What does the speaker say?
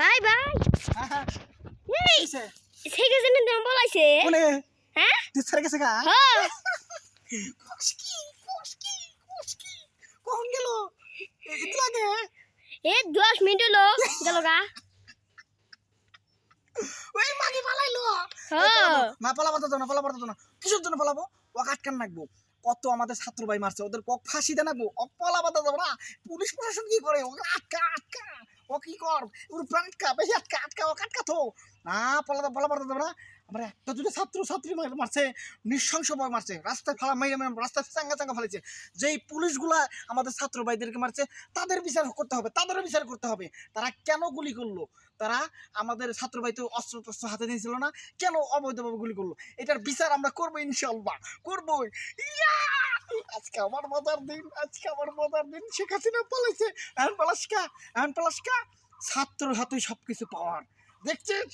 Bye bye. এই কিসে? সেই গেছে না তুমি বলাইছে? কোনে? হ্যাঁ? তুই গেছে গা? হ্যাঁ কসকি কসকি কসকি কখন গেল? এত লাগে এ দশ মিনিট হলো। গেল গা। ওই মাগি পালাইলো। হ্যাঁ না পালাবো তো না পালাবো তো না কিসের জন্য পালাবো? ও কাটকান নাকবো? কত আমাদের ছাত্র ভাই মারছে ওদের কক ফাঁসি দেন নাকবো? ও পালাবো তো যাব না। পুলিশ প্রশাসন কি করে? ওকে আটকা আটকা। কি কর? ওর প্রাণ আটকা আটকা ও আটকা তো না, পালাতে পালাবো তো যাব না। আমরা একটা দুটো ছাত্র ছাত্রী মার- মারছে মারছে। রাস্তায় ফালা রাস্তায় চাঙ্গা চাঙ্গা ফেলেছে যেই পুলিশগুলা আমাদের ছাত্র ভাইদেরকে মারছে, তাদের বিচার করতে হবে, তাদেরও বিচার করতে হবে। তারা কেন গুলি করল? তারা আমাদের ছাত্র ভাই তো অস্ত্র টস্ত্র হাতে নিয়েছিল না, কেন অবৈধভাবে গুলি করল? এটার বিচার আমরা করব ইনশাল্লাহ করব। ইয়া! আজকে আমার মজার দিন, আজকে আমার মজার দিন। শেখ হাসিনা বলেছে এখন পলাশকা এখন পলাশকা ছাত্র হাতে সব কিছু পাওয়ার। দেখছিস